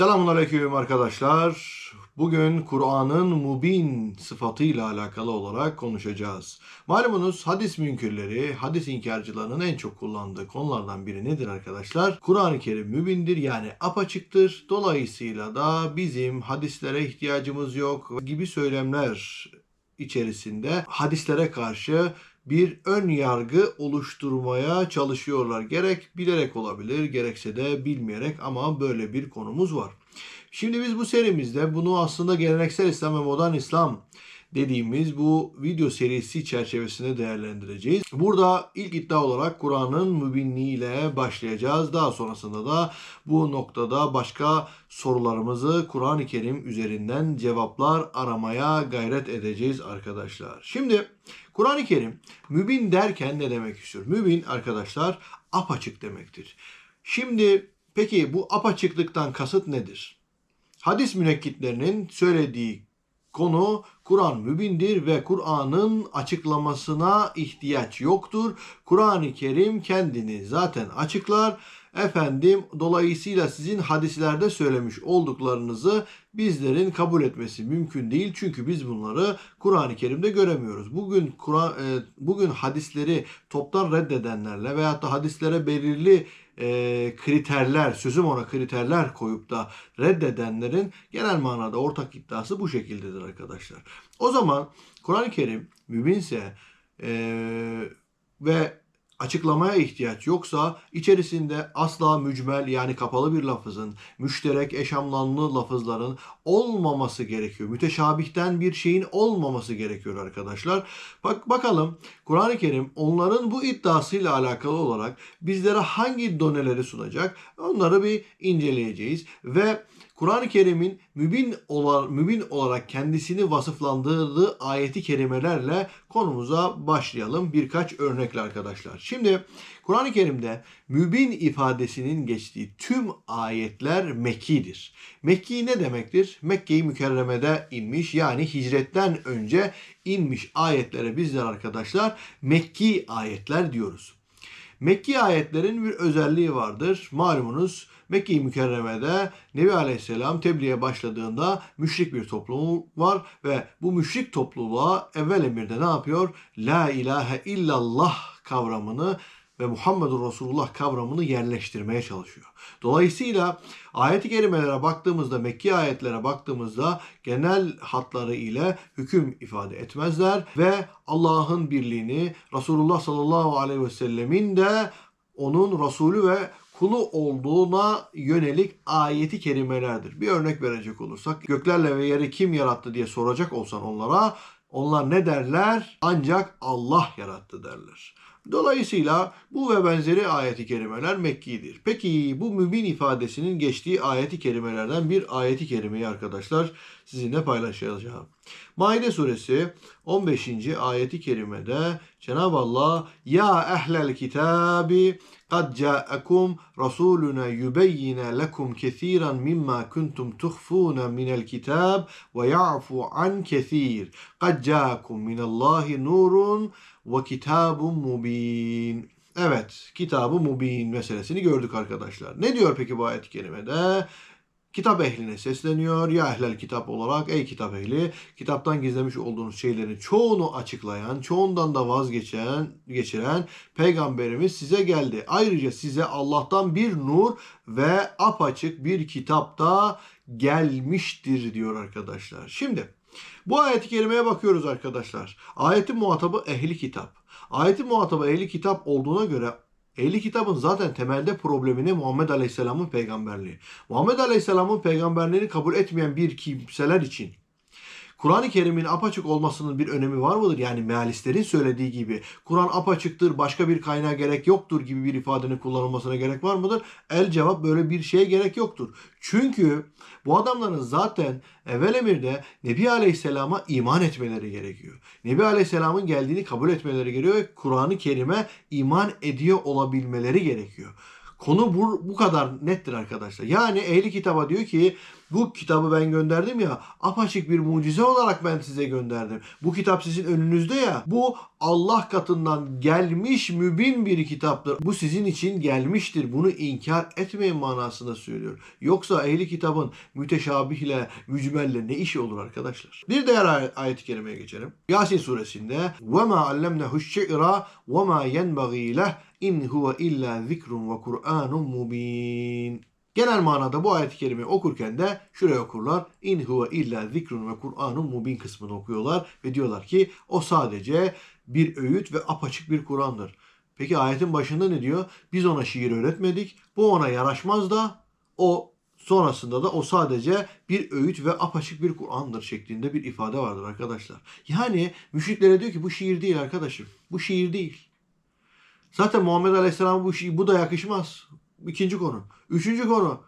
Selamünaleyküm arkadaşlar. Bugün Kur'an'ın mubin sıfatıyla alakalı olarak konuşacağız. Malumunuz hadis münkirleri, hadis inkarcılarının en çok kullandığı konulardan biri nedir arkadaşlar? Kur'an-ı Kerim mübindir yani apaçıktır. Dolayısıyla da bizim hadislere ihtiyacımız yok gibi söylemler içerisinde hadislere karşı bir ön yargı oluşturmaya çalışıyorlar. Gerek bilerek olabilir, gerekse de bilmeyerek ama böyle bir konumuz var. Şimdi biz bu serimizde bunu aslında geleneksel İslam ve modern İslam dediğimiz bu video serisi çerçevesinde değerlendireceğiz. Burada ilk iddia olarak Kur'an'ın mübinliği ile başlayacağız. Daha sonrasında da bu noktada başka sorularımızı Kur'an-ı Kerim üzerinden cevaplar aramaya gayret edeceğiz arkadaşlar. Şimdi Kur'an-ı Kerim mübin derken ne demek istiyor? Mübin arkadaşlar apaçık demektir. Şimdi peki bu apaçıklıktan kasıt nedir? Hadis münekkitlerinin söylediği konu Kur'an mübindir ve Kur'an'ın açıklamasına ihtiyaç yoktur. Kur'an-ı Kerim kendini zaten açıklar. Efendim dolayısıyla sizin hadislerde söylemiş olduklarınızı bizlerin kabul etmesi mümkün değil. Çünkü biz bunları Kur'an-ı Kerim'de göremiyoruz. Bugün Kur'an e, bugün hadisleri toptan reddedenlerle veyahut da hadislere belirli e, kriterler, sözüm ona kriterler koyup da reddedenlerin genel manada ortak iddiası bu şekildedir arkadaşlar. O zaman Kur'an-ı Kerim mübinse e, ve açıklamaya ihtiyaç yoksa içerisinde asla mücmel yani kapalı bir lafızın, müşterek eşamlanlı lafızların olmaması gerekiyor. Müteşabihten bir şeyin olmaması gerekiyor arkadaşlar. Bak bakalım Kur'an-ı Kerim onların bu iddiasıyla alakalı olarak bizlere hangi doneleri sunacak? Onları bir inceleyeceğiz ve Kur'an-ı Kerim'in mübin, olarak, mübin olarak kendisini vasıflandırdığı ayeti kerimelerle konumuza başlayalım. Birkaç örnekle arkadaşlar. Şimdi Kur'an-ı Kerim'de mübin ifadesinin geçtiği tüm ayetler Mekki'dir. Mekki ne demektir? Mekke-i Mükerreme'de inmiş yani hicretten önce inmiş ayetlere bizler arkadaşlar Mekki ayetler diyoruz. Mekki ayetlerin bir özelliği vardır. Malumunuz Mekke-i Mükerreme'de Nebi Aleyhisselam tebliğe başladığında müşrik bir toplum var ve bu müşrik topluluğa evvel emirde ne yapıyor? La ilahe illallah kavramını ve Muhammedur Resulullah kavramını yerleştirmeye çalışıyor. Dolayısıyla ayet-i kerimelere baktığımızda, Mekki ayetlere baktığımızda genel hatları ile hüküm ifade etmezler ve Allah'ın birliğini Resulullah sallallahu aleyhi ve sellemin de onun Resulü ve kulu olduğuna yönelik ayeti kerimelerdir. Bir örnek verecek olursak göklerle ve yeri kim yarattı diye soracak olsan onlara onlar ne derler? Ancak Allah yarattı derler. Dolayısıyla bu ve benzeri ayeti kerimeler Mekki'dir. Peki bu mümin ifadesinin geçtiği ayeti kerimelerden bir ayeti kerimeyi arkadaşlar sizinle paylaşacağım. Maide suresi 15. ayeti kerimede Cenab-ı Allah Ya ehlel kitabi kad ca'akum rasuluna yubeyyine lekum kethiran mimma kuntum tuhfuna minel kitab ve ya'fu an kethir kad ca'akum minallahi nurun ve kitabun mubin. Evet, kitabı mubin meselesini gördük arkadaşlar. Ne diyor peki bu ayet-i kerimede? Kitap ehline sesleniyor. Ya ehlel kitap olarak ey kitap ehli kitaptan gizlemiş olduğunuz şeylerin çoğunu açıklayan, çoğundan da vazgeçen, geçiren peygamberimiz size geldi. Ayrıca size Allah'tan bir nur ve apaçık bir kitapta gelmiştir diyor arkadaşlar. Şimdi bu ayet-i kerimeye bakıyoruz arkadaşlar. Ayetin muhatabı ehli kitap. Ayetin muhatabı ehli kitap olduğuna göre Ehli kitabın zaten temelde problemini Muhammed Aleyhisselam'ın peygamberliği. Muhammed Aleyhisselam'ın peygamberliğini kabul etmeyen bir kimseler için Kur'an-ı Kerim'in apaçık olmasının bir önemi var mıdır? Yani mealistlerin söylediği gibi Kur'an apaçıktır, başka bir kaynağa gerek yoktur gibi bir ifadenin kullanılmasına gerek var mıdır? El cevap böyle bir şeye gerek yoktur. Çünkü bu adamların zaten evvel emirde Nebi Aleyhisselam'a iman etmeleri gerekiyor. Nebi Aleyhisselam'ın geldiğini kabul etmeleri gerekiyor ve Kur'an-ı Kerim'e iman ediyor olabilmeleri gerekiyor. Konu bu, bu kadar nettir arkadaşlar. Yani ehli kitaba diyor ki bu kitabı ben gönderdim ya apaçık bir mucize olarak ben size gönderdim. Bu kitap sizin önünüzde ya. Bu Allah katından gelmiş mübin bir kitaptır. Bu sizin için gelmiştir. Bunu inkar etmeyin manasında söylüyor. Yoksa ehli kitabın müteşabihle, mücmelle ne işi olur arkadaşlar? Bir diğer ay- ayet-i kerimeye geçelim. Yasin suresinde وَمَا عَلَّمْنَهُ الشِّعْرَ وَمَا يَنْبَغِي لَهُ İn huve illa zikrun ve Kur'anun mubin. Genel manada bu ayet-i kerimeyi okurken de şuraya okurlar. İn huve illa zikrun ve Kur'anun mubin kısmını okuyorlar ve diyorlar ki o sadece bir öğüt ve apaçık bir Kur'an'dır. Peki ayetin başında ne diyor? Biz ona şiir öğretmedik. Bu ona yaraşmaz da o sonrasında da o sadece bir öğüt ve apaçık bir Kur'an'dır şeklinde bir ifade vardır arkadaşlar. Yani müşriklere diyor ki bu şiir değil arkadaşım. Bu şiir değil. Zaten Muhammed Aleyhisselam bu şiir, bu da yakışmaz. İkinci konu. Üçüncü konu.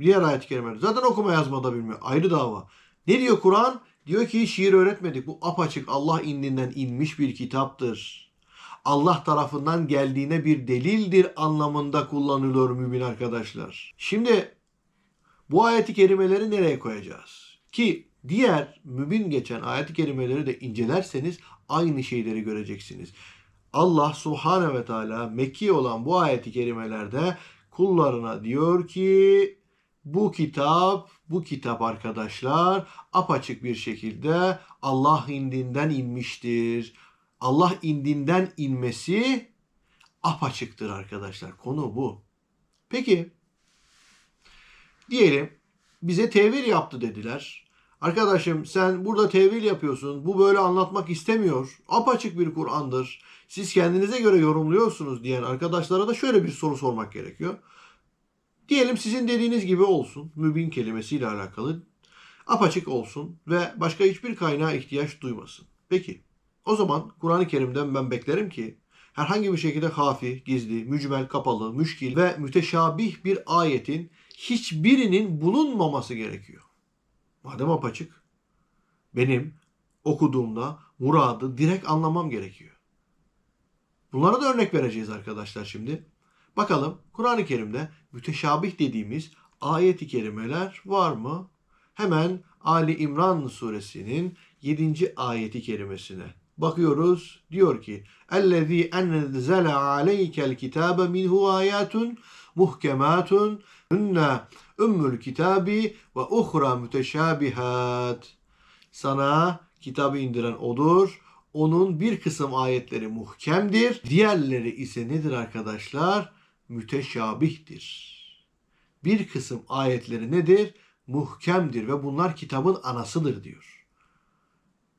Diğer ayet-i kerimeler. Zaten okuma yazma da bilmiyor. Ayrı dava. Ne diyor Kur'an? Diyor ki şiir öğretmedik. Bu apaçık Allah indinden inmiş bir kitaptır. Allah tarafından geldiğine bir delildir anlamında kullanılıyor mümin arkadaşlar. Şimdi bu ayeti kerimeleri nereye koyacağız? Ki diğer mübin geçen ayeti kerimeleri de incelerseniz aynı şeyleri göreceksiniz. Allah Subhanahu ve Teala Mekki olan bu ayeti kerimelerde kullarına diyor ki bu kitap, bu kitap arkadaşlar apaçık bir şekilde Allah indinden inmiştir. Allah indinden inmesi apaçıktır arkadaşlar. Konu bu. Peki diyelim bize tevil yaptı dediler. Arkadaşım sen burada tevil yapıyorsun. Bu böyle anlatmak istemiyor. Apaçık bir Kur'an'dır. Siz kendinize göre yorumluyorsunuz diyen arkadaşlara da şöyle bir soru sormak gerekiyor. Diyelim sizin dediğiniz gibi olsun. Mübin kelimesiyle alakalı. Apaçık olsun ve başka hiçbir kaynağa ihtiyaç duymasın. Peki o zaman Kur'an-ı Kerim'den ben beklerim ki herhangi bir şekilde hafi, gizli, mücmel, kapalı, müşkil ve müteşabih bir ayetin hiçbirinin bulunmaması gerekiyor. Madem apaçık benim okuduğumda muradı direkt anlamam gerekiyor. Bunlara da örnek vereceğiz arkadaşlar şimdi. Bakalım Kur'an-ı Kerim'de müteşabih dediğimiz ayet-i kerimeler var mı? Hemen Ali İmran suresinin 7. ayeti kerimesine bakıyoruz. Diyor ki: "Ellezî enzele aleykel kitâbe minhu âyâtun muhkematun hunne ümmül kitabi ve uhra müteşabihat." Sana kitabı indiren odur. Onun bir kısım ayetleri muhkemdir. Diğerleri ise nedir arkadaşlar? Müteşabihtir. Bir kısım ayetleri nedir? Muhkemdir ve bunlar kitabın anasıdır diyor.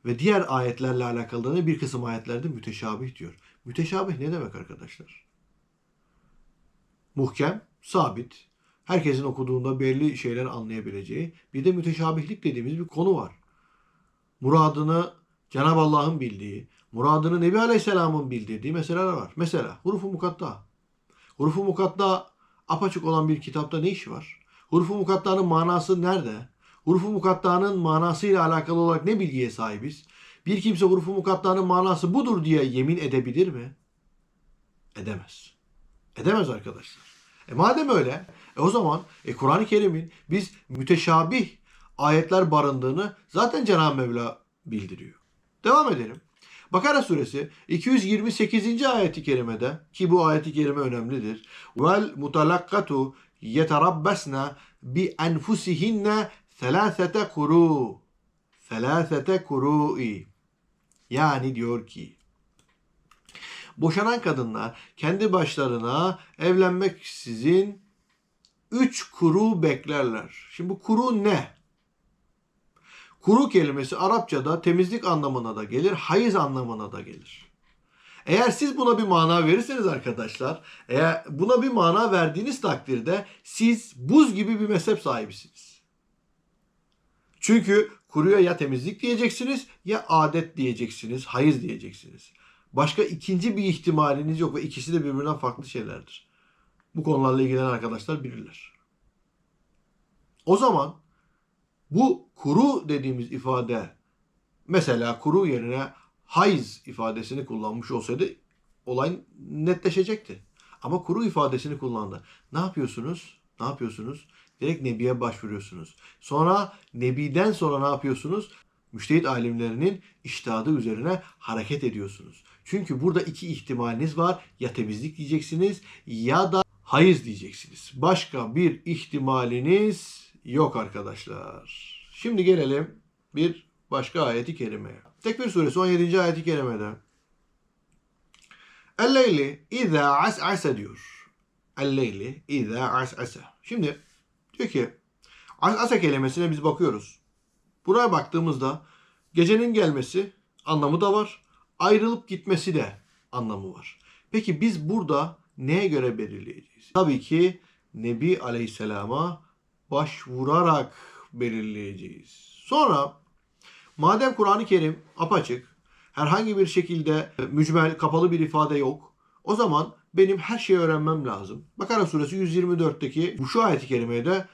Ve diğer ayetlerle alakalı da bir kısım ayetlerde müteşabih diyor. Müteşabih ne demek arkadaşlar? Muhkem, sabit, herkesin okuduğunda belli şeyler anlayabileceği. Bir de müteşabihlik dediğimiz bir konu var. Muradını Cenab-ı Allah'ın bildiği, muradını Nebi Aleyhisselam'ın bildirdiği meseleler var. Mesela hurufu mukatta. Hurufu mukatta apaçık olan bir kitapta ne işi var? Hurufu mukattanın manası nerede? Hurufu mukattanın manasıyla alakalı olarak ne bilgiye sahibiz? Bir kimse hurufu mukattanın manası budur diye yemin edebilir mi? Edemez. Edemez arkadaşlar. E madem öyle, e o zaman e Kur'an-ı Kerim'in biz müteşabih ayetler barındığını zaten Cenab-ı Mevla bildiriyor. Devam edelim. Bakara suresi 228. ayeti kerimede ki bu ayeti kerime önemlidir. Vel mutalakkatu yeterabbasna bi enfusihinne selasete kuru. Selasete kuru'i. Yani diyor ki boşanan kadınlar kendi başlarına evlenmeksizin üç kuru beklerler. Şimdi bu kuru ne? Kuru kelimesi Arapçada temizlik anlamına da gelir, hayız anlamına da gelir. Eğer siz buna bir mana verirseniz arkadaşlar, eğer buna bir mana verdiğiniz takdirde siz buz gibi bir mezhep sahibisiniz. Çünkü kuruya ya temizlik diyeceksiniz ya adet diyeceksiniz, hayız diyeceksiniz. Başka ikinci bir ihtimaliniz yok ve ikisi de birbirinden farklı şeylerdir. Bu konularla ilgilenen arkadaşlar bilirler. O zaman bu kuru dediğimiz ifade mesela kuru yerine hayız ifadesini kullanmış olsaydı olay netleşecekti. Ama kuru ifadesini kullandı. Ne yapıyorsunuz? Ne yapıyorsunuz? Direkt Nebi'ye başvuruyorsunuz. Sonra Nebi'den sonra ne yapıyorsunuz? Müştehit alimlerinin iştihadı üzerine hareket ediyorsunuz. Çünkü burada iki ihtimaliniz var. Ya temizlik diyeceksiniz ya da hayız diyeceksiniz. Başka bir ihtimaliniz yok arkadaşlar. Şimdi gelelim bir başka ayeti kerimeye. Tekbir suresi 17. ayeti kerimede. El-leyli izâ as'ase diyor. El-leyli izâ as'ase. Şimdi diyor ki as'ase kelimesine biz bakıyoruz. Buraya baktığımızda gecenin gelmesi anlamı da var. Ayrılıp gitmesi de anlamı var. Peki biz burada neye göre belirleyeceğiz? Tabii ki Nebi Aleyhisselam'a başvurarak belirleyeceğiz. Sonra madem Kur'an-ı Kerim apaçık, herhangi bir şekilde mücmel, kapalı bir ifade yok. O zaman benim her şeyi öğrenmem lazım. Bakara suresi 124'teki bu şu ayeti kerimeye de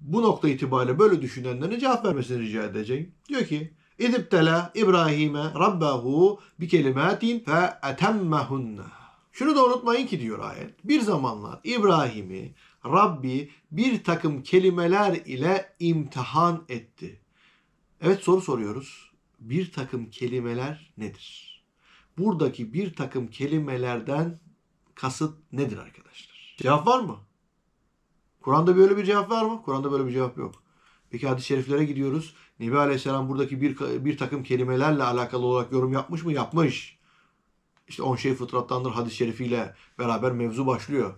bu nokta itibariyle böyle düşünenlerin cevap vermesini rica edeceğim. Diyor ki İzibtela İbrahim'e Rabbahu bi kelimatin fe etemmehunne. Şunu da unutmayın ki diyor ayet. Bir zamanlar İbrahim'i Rabbi bir takım kelimeler ile imtihan etti. Evet soru soruyoruz. Bir takım kelimeler nedir? Buradaki bir takım kelimelerden kasıt nedir arkadaşlar? Cevap var mı? Kur'an'da böyle bir cevap var mı? Kur'an'da böyle bir cevap yok. Peki hadis-i şeriflere gidiyoruz. Nebi Aleyhisselam buradaki bir, bir takım kelimelerle alakalı olarak yorum yapmış mı? Yapmış. İşte on şey fıtrattandır hadis-i şerifiyle beraber mevzu başlıyor.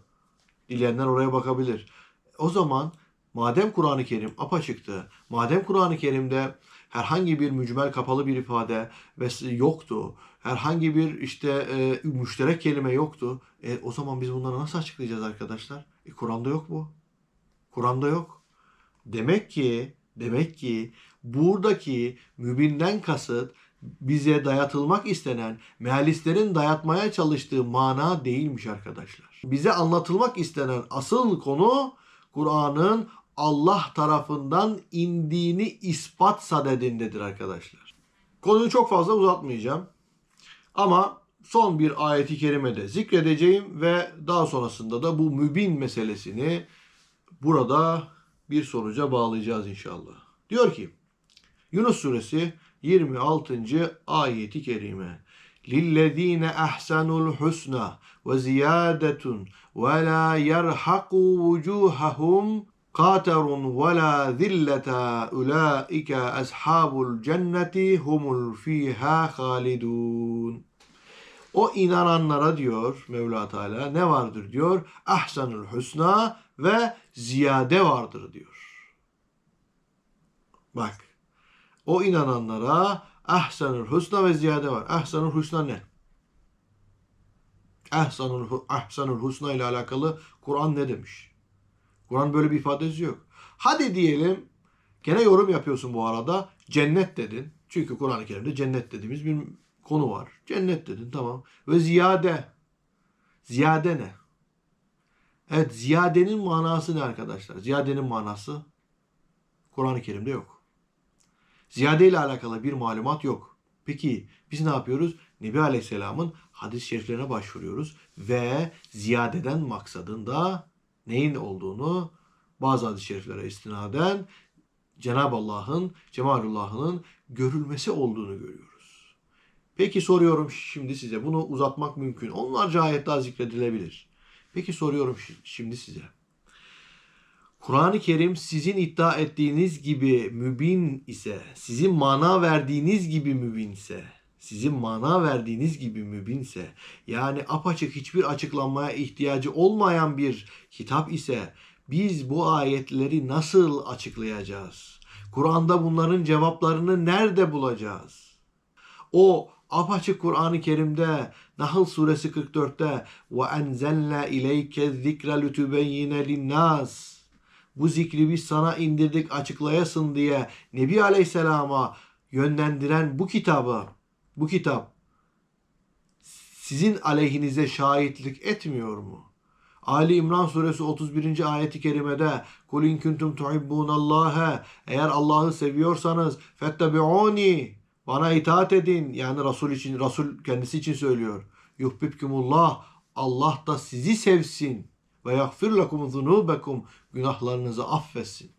Dileyenler oraya bakabilir. O zaman madem Kur'an-ı Kerim apaçıktı, madem Kur'an-ı Kerim'de herhangi bir mücmel kapalı bir ifade yoktu, herhangi bir işte e, müşterek kelime yoktu, e, o zaman biz bunları nasıl açıklayacağız arkadaşlar? E, Kur'an'da yok bu. Kur'an'da yok. Demek ki demek ki buradaki mübinden kasıt bize dayatılmak istenen mealistlerin dayatmaya çalıştığı mana değilmiş arkadaşlar. Bize anlatılmak istenen asıl konu Kur'an'ın Allah tarafından indiğini ispat sadedindedir arkadaşlar. Konuyu çok fazla uzatmayacağım. Ama son bir ayeti kerimede zikredeceğim ve daha sonrasında da bu mübin meselesini burada bir sonuca bağlayacağız inşallah. Diyor ki Yunus suresi 26. ayeti kerime. لِلَّذ۪ينَ اَحْسَنُوا الْحُسْنَى وَزِيَادَةٌ وَلَا يَرْحَقُوا وُجُوهَهُمْ قَاتَرٌ وَلَا ذِلَّةَ اُولَٰئِكَ أَصْحَابُ الْجَنَّةِ هُمُ ف۪يهَا خَالِدُونَ O inananlara diyor Mevla Teala ne vardır diyor? Ahsanul husna ve ziyade vardır diyor. Bak. o inananlara ahsanul husna ve ziyade var. Ahsanul husna ne? Ahsanul, ahsanul husna ile alakalı Kur'an ne demiş? Kur'an böyle bir ifadesi yok. Hadi diyelim gene yorum yapıyorsun bu arada. Cennet dedin. Çünkü Kur'an-ı Kerim'de cennet dediğimiz bir konu var. Cennet dedin tamam. Ve ziyade. Ziyade ne? Evet ziyadenin manası ne arkadaşlar? Ziyadenin manası Kur'an-ı Kerim'de yok. Ziyade ile alakalı bir malumat yok. Peki biz ne yapıyoruz? Nebi Aleyhisselam'ın hadis-i şeriflerine başvuruyoruz ve ziyadeden maksadında neyin olduğunu bazı hadis-i şeriflere istinaden Cenab-ı Allah'ın, Cemalullah'ın görülmesi olduğunu görüyoruz. Peki soruyorum şimdi size. Bunu uzatmak mümkün. Onlarca ayet daha zikredilebilir. Peki soruyorum şimdi size. Kur'an-ı Kerim sizin iddia ettiğiniz gibi mübin ise, sizin mana verdiğiniz gibi mübin ise, sizin mana verdiğiniz gibi mübinse, yani apaçık hiçbir açıklanmaya ihtiyacı olmayan bir kitap ise, biz bu ayetleri nasıl açıklayacağız? Kur'an'da bunların cevaplarını nerede bulacağız? O apaçık Kur'an-ı Kerim'de Nahl suresi 44'te ve enzelna ileyke zikre lütübeyyine linnas bu zikri biz sana indirdik açıklayasın diye Nebi Aleyhisselam'a yönlendiren bu kitabı bu kitap sizin aleyhinize şahitlik etmiyor mu? Ali İmran suresi 31. ayeti kerimede Kul in kuntum tuhibbunallaha eğer Allah'ı seviyorsanız fettebi'uni bana itaat edin. Yani Resul için Resul kendisi için söylüyor. Yuhbibkumullah Allah da sizi sevsin ve yagfir lekum zunubekum günahlarınızı affetsin.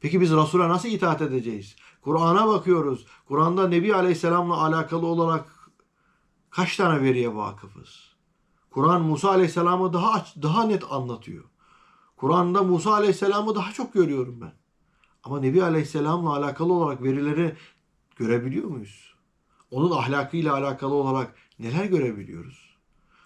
Peki biz Resul'e nasıl itaat edeceğiz? Kur'an'a bakıyoruz. Kur'an'da Nebi Aleyhisselam'la alakalı olarak kaç tane veriye vakıfız? Kur'an Musa Aleyhisselam'ı daha aç- daha net anlatıyor. Kur'an'da Musa Aleyhisselam'ı daha çok görüyorum ben. Ama Nebi Aleyhisselam'la alakalı olarak verileri görebiliyor muyuz? Onun ahlakıyla alakalı olarak neler görebiliyoruz?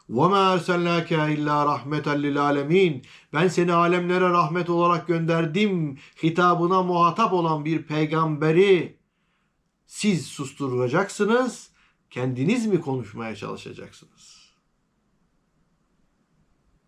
وَمَا أَرْسَلْنَاكَ اِلَّا رَحْمَةً لِلْعَالَمِينَ Ben seni alemlere rahmet olarak gönderdim. Hitabına muhatap olan bir peygamberi siz susturacaksınız. Kendiniz mi konuşmaya çalışacaksınız?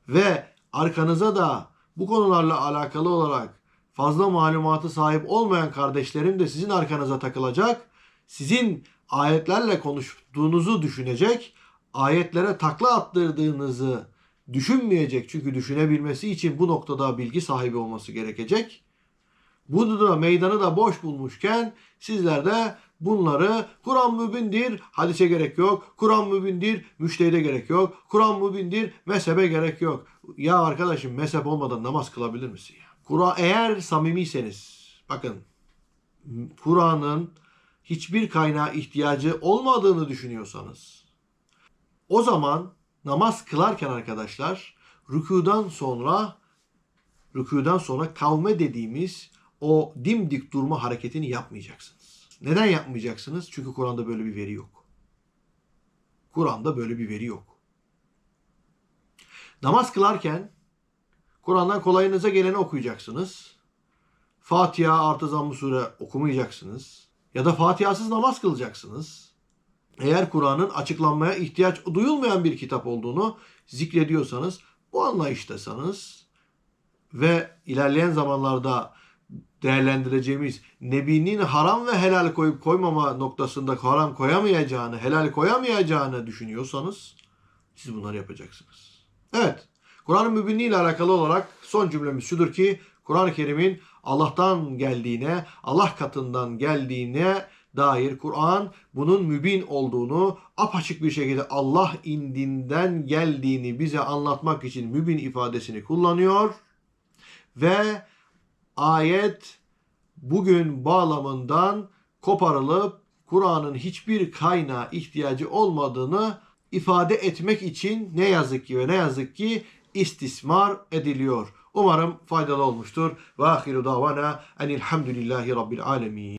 Ve arkanıza da bu konularla alakalı olarak fazla malumatı sahip olmayan kardeşlerim de sizin arkanıza takılacak. Sizin ayetlerle konuştuğunuzu düşünecek. Ayetlere takla attırdığınızı düşünmeyecek. Çünkü düşünebilmesi için bu noktada bilgi sahibi olması gerekecek. Bunu da meydanı da boş bulmuşken sizler de bunları Kur'an mübindir, hadise gerek yok. Kur'an mübindir, müştehide gerek yok. Kur'an mübindir, mezhebe gerek yok. Ya arkadaşım mezhep olmadan namaz kılabilir misin? Kur'an eğer samimiyseniz bakın Kur'an'ın hiçbir kaynağa ihtiyacı olmadığını düşünüyorsanız o zaman namaz kılarken arkadaşlar rükudan sonra rükudan sonra kavme dediğimiz o dimdik durma hareketini yapmayacaksınız. Neden yapmayacaksınız? Çünkü Kur'an'da böyle bir veri yok. Kur'an'da böyle bir veri yok. Namaz kılarken Kur'an'dan kolayınıza geleni okuyacaksınız. Fatiha artı zamm-ı sure okumayacaksınız. Ya da Fatiha'sız namaz kılacaksınız. Eğer Kur'an'ın açıklanmaya ihtiyaç duyulmayan bir kitap olduğunu zikrediyorsanız, bu anlayıştasanız ve ilerleyen zamanlarda değerlendireceğimiz Nebi'nin haram ve helal koyup koymama noktasında haram koyamayacağını, helal koyamayacağını düşünüyorsanız siz bunları yapacaksınız. Evet, Kur'an-ı Mübinliği ile alakalı olarak son cümlemiz şudur ki Kur'an-ı Kerim'in Allah'tan geldiğine, Allah katından geldiğine dair Kur'an bunun mübin olduğunu apaçık bir şekilde Allah indinden geldiğini bize anlatmak için mübin ifadesini kullanıyor ve ayet bugün bağlamından koparılıp Kur'an'ın hiçbir kaynağa ihtiyacı olmadığını ifade etmek için ne yazık ki ve ne yazık ki istismar ediliyor. Umarım faydalı olmuştur. Ve ahiru davana enilhamdülillahi rabbil alemin.